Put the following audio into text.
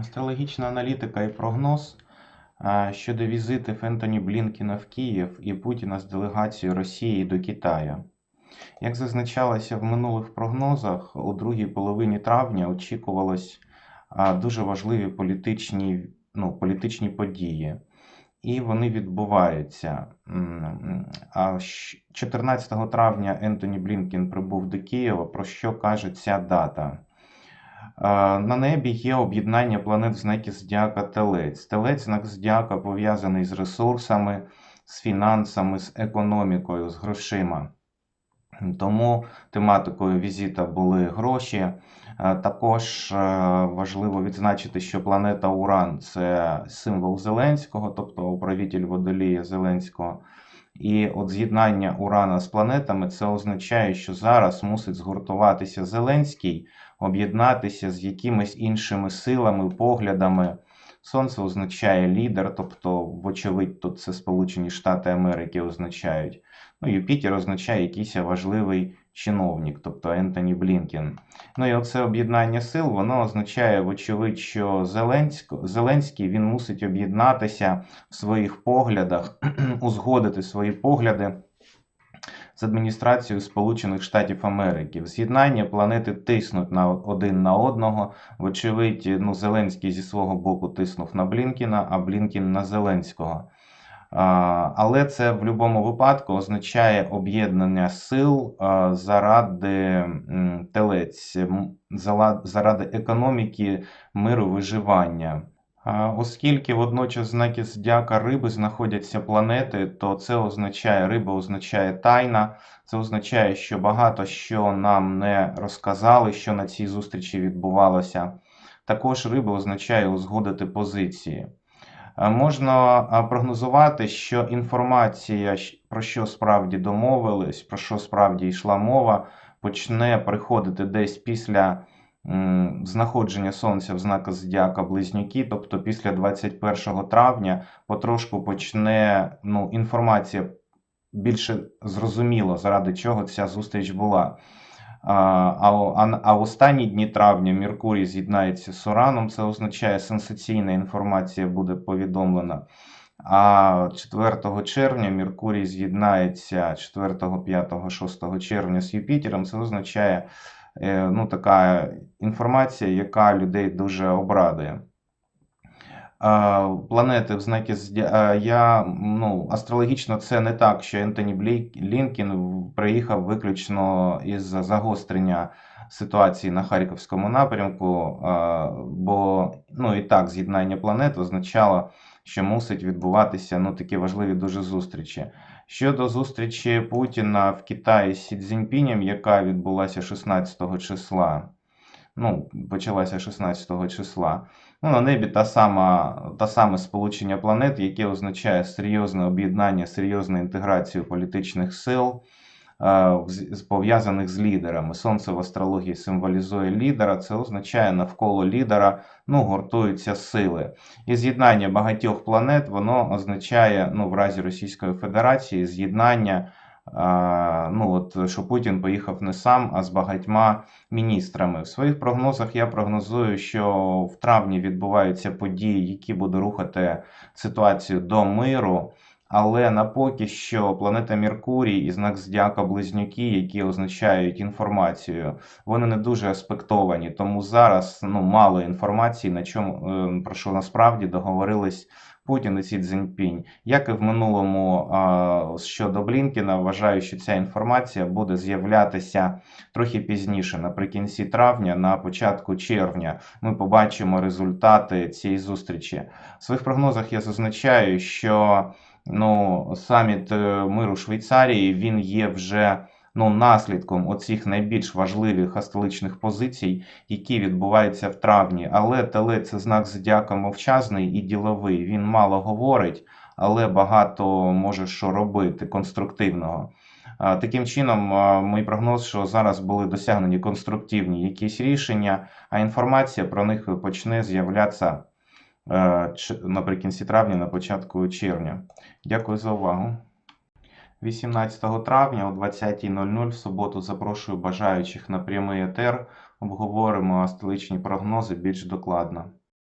Астрологічна аналітика і прогноз щодо візитів Ентоні Блінкена в Київ і Путіна з делегацією Росії до Китаю. Як зазначалося в минулих прогнозах, у другій половині травня очікувалось дуже важливі політичні, ну, політичні події. І вони відбуваються. А 14 травня Ентоні Блінкен прибув до Києва, про що каже ця дата. На небі є об'єднання планет в знакі Зодіака Телець. Телець знак Зодіака пов'язаний з ресурсами, з фінансами, з економікою, з грошима. Тому тематикою візита були гроші. Також важливо відзначити, що планета Уран це символ Зеленського, тобто управитель водолія Зеленського. І от з'єднання Урана з планетами це означає, що зараз мусить згуртуватися Зеленський, об'єднатися з якимись іншими силами, поглядами. Сонце означає лідер, тобто, вочевидь, тут це Сполучені Штати Америки означають. Ну, Юпітер означає якийсь важливий чиновник, тобто Ентоні Блінкен. Ну і оце об'єднання сил, воно означає, вочевидь, що Зеленсько, Зеленський він мусить об'єднатися в своїх поглядах, узгодити свої погляди з адміністрацією Сполучених Штатів Америки. З'єднання планети тиснуть на один на одного. Вочевидь, ну, Зеленський зі свого боку тиснув на Блінкіна, а Блінкін на Зеленського. Але це в будь-якому випадку означає об'єднання сил заради телець, заради економіки, миру, виживання. Оскільки водночас знаки Зодіака риби знаходяться планети, то це означає, риба означає тайна, це означає, що багато що нам не розказали, що на цій зустрічі відбувалося. Також риба означає узгодити позиції. Е, Можна прогнозувати, що інформація, про що справді домовились, про що справді йшла мова, почне приходити десь після знаходження Сонця в знаку Зодіака Близнюки, тобто після 21 травня, потрошку почне ну, інформація більше зрозуміло, заради чого ця зустріч була. А, а, останні дні травня Меркурій з'єднається з Ураном, це означає, сенсаційна інформація буде повідомлена. А 4 червня Меркурій з'єднається 4, 5, 6 червня з Юпітером. Це означає е, ну, така інформація, яка людей дуже обрадує. Планети в Зодіа- я ну, астрологічно це не так, що Ентоні Блінкін приїхав виключно із загострення ситуації на Харківському напрямку, бо ну, і так з'єднання планет означало, що мусить відбуватися ну, такі важливі дуже зустрічі. Щодо зустрічі Путіна в Китаї з Сі Цзіньпінем, яка відбулася 16 числа, ну, почалася 16 числа. Ну, на небі та сама, та саме сполучення планет, яке означає серйозне об'єднання, серйозну інтеграцію політичних сил, е, пов'язаних з лідерами. Сонце в астрології символізує лідера, це означає навколо лідера ну, гуртуються сили. І з'єднання багатьох планет, воно означає, ну, в разі Російської Федерації, з'єднання, ну, от, що Путін поїхав не сам, а з багатьма міністрами. В своїх прогнозах я прогнозую, що в травні відбуваються події, які будуть рухати ситуацію до миру. Але на поки що планета Меркурій і знак Зодіака Близнюки, які означають інформацію, вони не дуже аспектовані. Тому зараз ну, мало інформації, на чому е, про що насправді договорились Путін і Сі Цзіньпінь. Як і в минулому щодо Блінкіна, вважаю, що ця інформація буде з'являтися трохи пізніше, наприкінці травня, на початку червня. Ми побачимо результати цієї зустрічі. В своїх прогнозах я зазначаю, що ну, саміт е, миру Швейцарії він є вже ну, наслідком оцих найбільш важливих астрологічних позицій, які відбуваються в травні. Але телець це знак зодіака мовчазний і діловий. Він мало говорить, але багато може що робити конструктивного. Таким чином, мій прогноз, що зараз були досягнені конструктивні якісь рішення, а інформація про них почне з'являтися е, наприкінці травня, на початку червня. Дякую за увагу. 18 травня о 20.00 в суботу запрошую бажаючих на прямий етер. Обговоримо астеличні прогнози більш докладно.